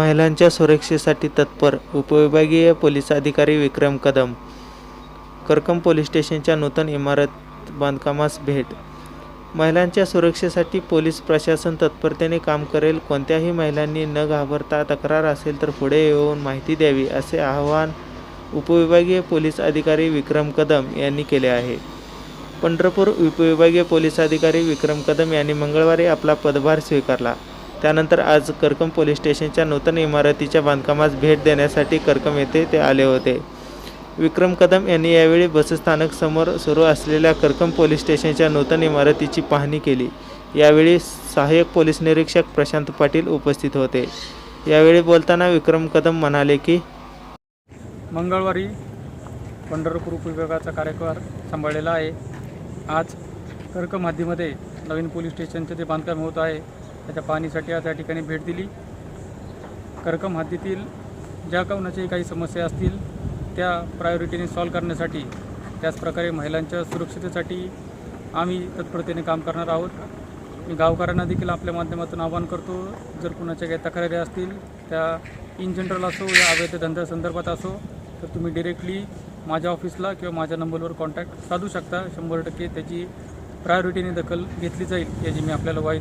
महिलांच्या सुरक्षेसाठी तत्पर उपविभागीय पोलीस अधिकारी विक्रम कदम करकम पोलीस स्टेशनच्या नूतन इमारत बांधकामास भेट. महिलांच्या सुरक्षेसाठी पोलीस प्रशासन तत्परतेने काम करेल. कोणत्याही महिलांनी न घाबरता तक्रार असेल तर पुढे येऊन माहिती द्यावी असे आवाहन उपविभागीय पोलीस अधिकारी विक्रम कदम यांनी केले आहे. पंढरपूर उपविभागीय पोलीस अधिकारी विक्रम कदम यांनी मंगळवारी आपला पदभार स्वीकारला. त्यानंतर आज करकम पोलीस स्टेशनच्या नूतन इमारतीच्या बांधकामास भेट देण्यासाठी करकम येथे ते आले होते. विक्रम कदम यांनी यावेळी बसस्थानकसमोर सुरू असलेल्या करकम पोलीस स्टेशनच्या नूतन इमारतीची पाहणी केली. यावेळी सहाय्यक पोलीस निरीक्षक प्रशांत पाटील उपस्थित होते. यावेळी बोलताना विक्रम कदम म्हणाले की मंगळवारी पंढरपूर उपविभागाचा कार्यभार सांभाळलेला आहे. आज कर्कम नवीन पोलीस स्टेशनचे जे बांधकाम होत आहे. त्याच्या पाहणीसाठी आज या ठिकाणी भेट दिली. कर्कम हद्दीतील ज्या कोणाच्याही काही समस्या असतील त्या प्रायोरिटीने सॉल्व करण्यासाठी त्याचप्रकारे महिलांच्या सुरक्षितेसाठी आम्ही तत्परतेने काम करणार आहोत. मी गावकऱ्यांना देखील आपल्या माध्यमातून आवाहन करतो जर कुणाच्या काही तक्रारी असतील त्या इन जनरल असो या अवैध धंद्यासंदर्भात असो तर तुम्ही डिरेक्टली माझ्या ऑफिसला किंवा माझ्या नंबरवर कॉन्टॅक्ट साधू शकता. शंभर टक्के त्याची प्रायोरिटीने दखल घेतली जाईल याची मी आपल्याला वाई